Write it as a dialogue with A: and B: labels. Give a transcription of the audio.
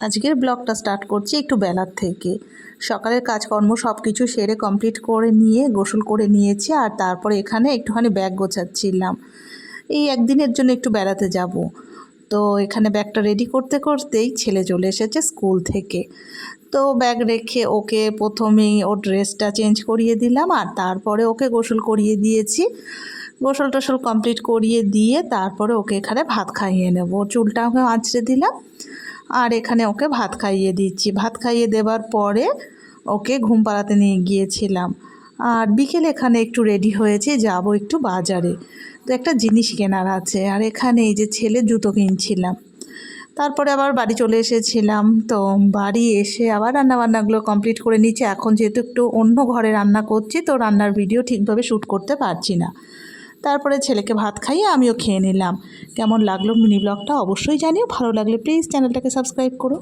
A: আজকের ব্লগটা স্টার্ট করছি একটু বেলার থেকে। সকালের কাজকর্ম সব কিছু সেরে কমপ্লিট করে নিয়ে, গোসল করে নিয়েছি আর তারপরে এখানে একটুখানি ব্যাগ গোছাচ্ছিলাম। এই একদিনের জন্য একটু বেড়াতে যাব। তো এখানে ব্যাগটা রেডি করতে করতেই ছেলে চলে এসেছে স্কুল থেকে। তো ব্যাগ রেখে ওকে প্রথমেই ওর ড্রেসটা চেঞ্জ করিয়ে দিলাম আর তারপরে ওকে গোসল করিয়ে দিয়েছি। গোসল টোসল কমপ্লিট করিয়ে দিয়ে তারপরে ওকে এখানে ভাত খাইয়ে নেব। চুলটা ওকে আঁচড়ে দিলাম। আর এখানে ওকে ভাত খাইয়ে দিচ্ছি। ভাত খাইয়ে দেওয়ার পরে ওকে ঘুম পাড়াতে নিয়ে গিয়েছিলাম। আর বিকেলে এখানে একটু রেডি হয়েছে, যাব একটু বাজারে। তো একটা জিনিস কেনার আছে। আর এখানে এই যে ছেলে জুতো কিনছিলাম। তারপরে আবার বাড়ি চলে এসেছিলাম। তো বাড়ি এসে আবার রান্নাবান্নাগুলো কমপ্লিট করে নিচ্ছি। এখন যেহেতু একটু অন্য ঘরে রান্না করছি, তো রান্নার ভিডিও ঠিকভাবে শ্যুট করতে পারছি না। তারপরে ছেলেকে ভাত খাইয়ে আমিও খেয়ে নিলাম। কেমন লাগল মিনি ব্লগটা অবশ্যই জানিও। ভালো লাগলে প্লিজ চ্যানেলটাকে সাবস্ক্রাইব করো।